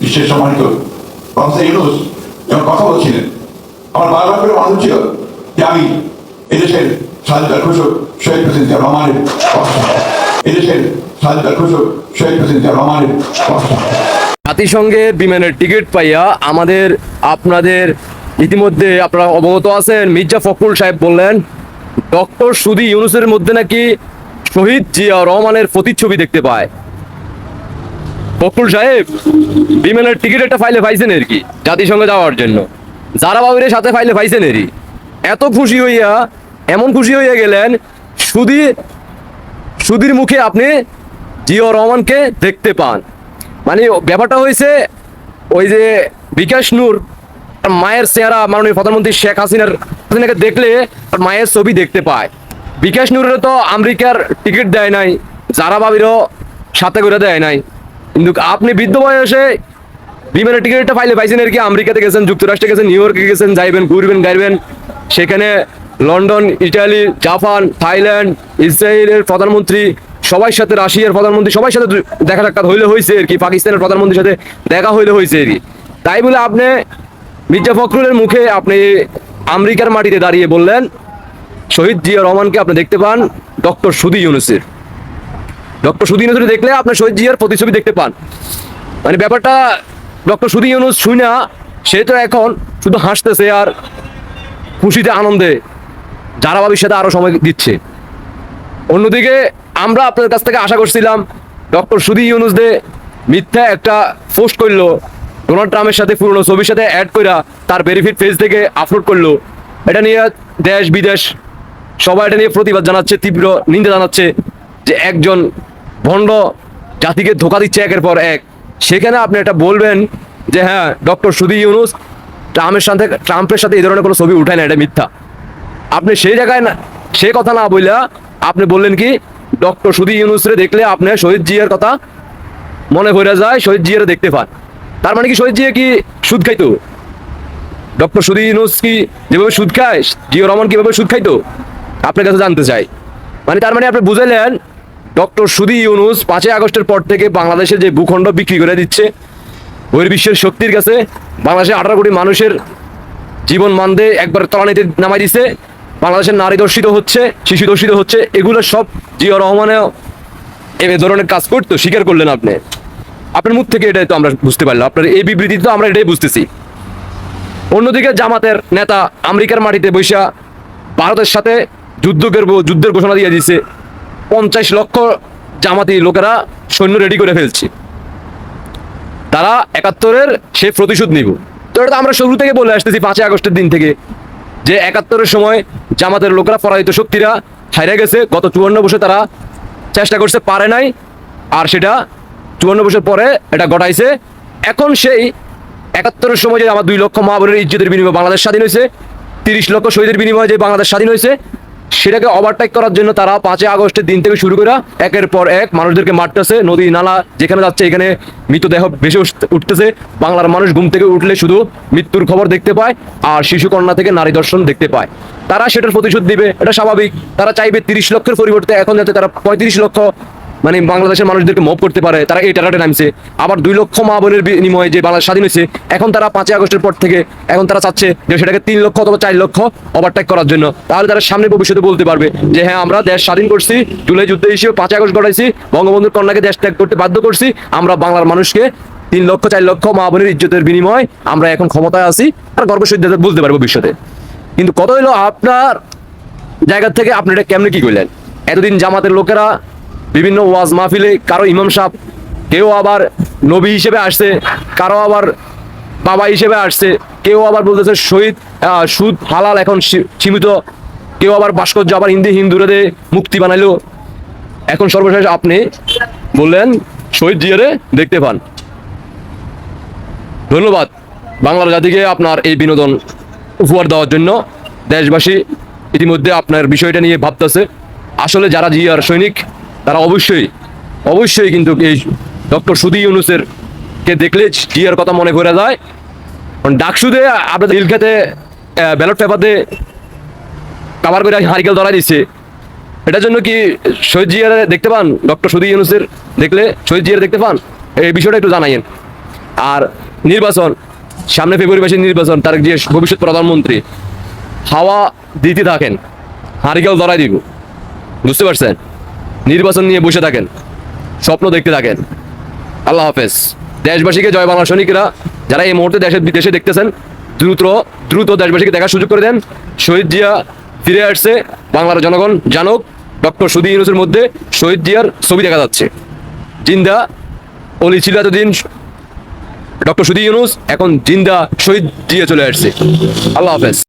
বিশ্বের সম্মানিত প্রফেসর ইউনুস যখন কথা বলছিলেন, আমার বারবার করে মনে হচ্ছিল যে আমি এদেশের স্বাধীনতার ঘোষক শহীদ প্রেসিডেন্ট জিয়া রহমানের এদেশের স্বাধীনতার ঘোষক শহীদ প্রেসিডেন্ট জিয়া রহমানের কথা জাতিসংঘের বিমানের টিকিট পাইয়া আমাদের, আপনাদের ইতিমধ্যে আপনারা অবগত আছেন, মির্জা ফখরুল সাহেব বললেন, ডক্টর সুদি ইউনুসের মধ্যে নাকি শহীদ জিয়া রহমানের প্রতিচ্ছবি দেখতে পায়। ফখরুল সাহেব, বিমানের টিকিট একটা ফাইলে পাইছেন আর কি? জাতিসংঘে যাওয়ার জন্য। যারা বাবুরের সাথে ফাইলে পাইছেন এরই। এত খুশি হইয়া, এমন খুশি হইয়া গেলেন সুদি সুদির মুখে আপনি জিও রহমানকে দেখতে পান। মানে ব্যাপারটা হয়েছে, ওই যে বিকাশ নূর, তার মায়ের চেহারা মাননীয় প্রধানমন্ত্রী শেখ হাসিনার হাসিনাকে দেখলে তার মায়ের ছবি দেখতে পায়। বিকাশ নূরের তো আমেরিকার টিকিট দেয় নাই, যারা বাবিরও সাথে করে দেয় নাই। কিন্তু আপনি বৃদ্ধ বয়সে বিমানের টিকিটটা ফাইলে পাইছেন আর কি, আমেরিকাতে গেছেন, যুক্তরাষ্ট্রে গেছেন, নিউ ইয়র্কে গেছেন, যাইবেন, ঘুরবেন, গাইবেন। সেখানে লন্ডন, ইটালি, জাপান, থাইল্যান্ড, ইসরায়েলের প্রধানমন্ত্রী সবার সাথে রাশিয়ার প্রধানমন্ত্রী সবার সাথে দেখা সাক্ষাৎ হইলে হয়েছে আর কি, পাকিস্তানের প্রধানমন্ত্রীর সাথে দেখা হইলে হয়েছে আর কি। তাই বলে আপনি মির্জা ফখরুলের মুখে আপনি আমেরিকার মাটিতে দাঁড়িয়ে বললেন, শহীদ জিয়া রহমানকে আপনি দেখতে পান, ডক্টর সুদি ইউনুসের। ডক্টর সুদি ইউনুসের দেখলে আপনার শহীদ জিয়ার প্রতিছবি দেখতে পান। মানে ব্যাপারটা ডক্টর সুদি ইউনুস শুনা সে তো এখন শুধু হাসতেছে আর খুশিতে আনন্দে যারা ভাবির সাথে আরও সময় দিচ্ছে। অন্যদিকে আমরা আপনাদের কাছ থেকে আশা করছিলাম ডক্টর সুদি ইউনুস দে মিথ্যা একটা পোস্ট করল, ডোনাল্ড ট্রাম্পের সাথে পুরনো ছবির সাথে অ্যাড করা তার বেনিফিট পেজ থেকে আপলোড করল। এটা নিয়ে দেশ বিদেশ সবাই এটা নিয়ে প্রতিবাদ জানাচ্ছে, তীব্র নিন্দা জানাচ্ছে যে একজন ভণ্ড জাতিকে ধোকা দিচ্ছে একের পর এক। সেখানে আপনি এটা বলবেন যে হ্যাঁ ডক্টর সুদি ইউনুস ট্রাম্পের সাথে ট্রাম্পের সাথে এই ধরনের কোনো ছবি উঠায় না এটা মিথ্যা। আপনি সেই জায়গায় না, সে কথা না বইলা আপনি বললেন কি, ডক্টর সুদি ইউনুসরে দেখলে আপনি শহীদ জিয়ার কথা মনে পড়ে যায়, শহীদ জিয়ারে দেখতে পান। তার মানে কি শহীদ জিয়া কি সুদ খাইতো? ডক্টর সুদি ইউনুস কি যেভাবে সুদ খায় জিয়া রহমান কীভাবে সুদ খাইতো? আপনার কাছে জানতে চাই। মানে তার মানে আপনি বুঝাইলেন ডক্টর সুদি ইউনুস পাঁচই আগস্টের পর থেকে বাংলাদেশের যে ভূখণ্ড বিক্রি করে দিচ্ছে বহির্বিশ্বের শক্তির কাছে বাংলাদেশে আঠারো কোটি মানুষের জীবন মানদে একবার তলানিতে নামাই দিছে। বাংলাদেশের নারী দর্শিত হচ্ছে, শিশু দর্শিত হচ্ছে, এগুলো সব জিয়া রহমানেও এ ধরনের কাজ করতো, স্বীকার করলেন আপনি। আপনার মুখ থেকে এটাই তো আমরা বুঝতে পারলাম, আপনার এই বিবৃতি তো আমরা এটাই বুঝতেছি। অন্যদিকে জামাতের নেতা আমেরিকার মাটিতে বৈশা ভারতের সাথে যুদ্ধ যুদ্ধের ঘোষণা দিয়ে দিছে। পঞ্চাশ লক্ষ জামাতি লোকেরা সৈন্য রেডি করে ফেলছে। তারা একাত্তরের সে প্রতিশোধ নিব। তো এটা আমরা শুরু থেকে বলে আসতেছি, পাঁচই আগস্টের দিন থেকে, যে একাত্তরের সময় জামাতের লোকেরা পরাজিত শক্তিরা হারিয়ে গেছে। গত চুয়ান্ন বছর তারা চেষ্টা করছে, পারে নাই, আর সেটা চুয়ান্ন বছর পরে এটা ঘটাইছে। এখন সেই একাত্তরের সময় যে আমার দুই লক্ষ মা বোনের ইজ্জতের বিনিময়ে বাংলাদেশ স্বাধীন হয়েছে, তিরিশ লক্ষ শহীদের বিনিময়ে যে বাংলাদেশ স্বাধীন হয়েছে সেটাকে ওভারটেক করার জন্য তারা পাঁচই আগস্টের দিন থেকে শুরু করে একের পর এক মানুষদেরকে মারতেছে। নদী, নালা যেখানে যাচ্ছে এখানে মৃতদেহ ভেসে উঠতে- উঠতেছে। বাংলার মানুষ ঘুম থেকে উঠলে শুধু মৃত্যুর খবর দেখতে পায় আর শিশুকন্যা থেকে নারী দর্শন দেখতে পায়। তারা সেটার প্রতিশোধ দিবে এটা স্বাভাবিক। তারা চাইবে তিরিশ লক্ষের পরিবর্তে এখন যাতে তারা পঁয়ত্রিশ লক্ষ মানে বাংলাদেশের মানুষদেরকে মপ করতে পারে, তারা এই টাকাটা নামছে। আবার দুই লক্ষ মা বোনের বিনিময়ে যে বাংলাদেশ স্বাধীন হয়েছে, এখন তারা পাঁচই আগস্টের পর থেকে, এখন তারা চাচ্ছে যে সেটাকে তিন লক্ষ অথবা চার লক্ষ ওভারটেক করার জন্য। তাহলে তারা সামনে ভবিষ্যতে বলতে পারবে যে হ্যাঁ আমরা দেশ স্বাধীন করছি, জুলাই যুদ্ধে হিসেবে পাঁচই আগস্ট ঘটাইছি বঙ্গবন্ধুর কন্যাকে দেশ ত্যাগ করতে বাধ্য করছি, আমরা বাংলার মানুষকে তিন লক্ষ, চার লক্ষ মা বোনের ইজ্জতের বিনিময় আমরা এখন ক্ষমতায় আছি, আর গর্ব সহিত বলতে পারব ভবিষ্যতে। কিন্তু কত হলো আপনার জায়গা থেকে আপনি এটা কেমনে কি করলেন? এতদিন জামাতের লোকেরা বিভিন্ন ওয়াজ মাহফিলে কারও ইমাম সাহেব, কেউ আবার নবী হিসেবে আসছে, কারও আবার বাবা হিসেবে আসছে, কেউ আবার বলতেছে শহীদ সুদ, হালাল এখন সীমিত, কেউ আবার ভাস্কর্য, আবার হিন্দি হিন্দুরে মুক্তি বানাইলো। এখন সর্বশেষ আপনি বললেন, শহীদ জিয়ারে দেখতে পান। ধন্যবাদ বাংলার জাতিকে আপনার এই বিনোদন উপহার দেওয়ার জন্য। দেশবাসী ইতিমধ্যে আপনার বিষয়টা নিয়ে ভাবতেছে। আসলে যারা জিয়ার সৈনিক তারা অবশ্যই অবশ্যই কিন্তু এই ডক্টর সুদি ইউনুসের কে দেখলে জিয়ার কথা মনে করে যায়। কারণ ডাকসুদে আপনাদের ইলখাতে ব্যালট পেপার দিয়ে কাবার করে হারিকেল ধরা দিচ্ছে। এটার জন্য কি শহীদ জিয়ার দেখতে পান? ডক্টর সুদি ইউনুসের দেখলে শহীদ জিয়ার দেখতে পান? এই বিষয়টা একটু জানাইয়েন। আর নির্বাচন, সামনে ফেব্রুয়ারি মাসের নির্বাচন, তার যে ভবিষ্যৎ প্রধানমন্ত্রী, হাওয়া দিতে থাকেন, হারিকেল ধরাই দিব। বুঝতে পারছেন? নির্বাচন নিয়ে বসে থাকেন, স্বপ্ন দেখতে থাকেন। আল্লাহ হাফেজ। দেশবাসীকে জয় বাংলা সৈনিকরা, যারা এই মুহূর্তে দেশে বিদেশে দেখতেছেন, দ্রুত দ্রুত দেশবাসীকে দেখার সুযোগ করে দেন। শহীদ জিয়া ফিরে আসছে, বাংলার জনগণ জানুক, ডক্টর সুদী ইউনুসের মধ্যে শহীদ জিয়ার ছবি দেখা যাচ্ছে। জিন্দা অলি ছিল এতদিন ডক্টর সুদী ইউনুস, এখন জিন্দা শহীদ জিয়া চলে আসছে। আল্লাহ হাফেজ।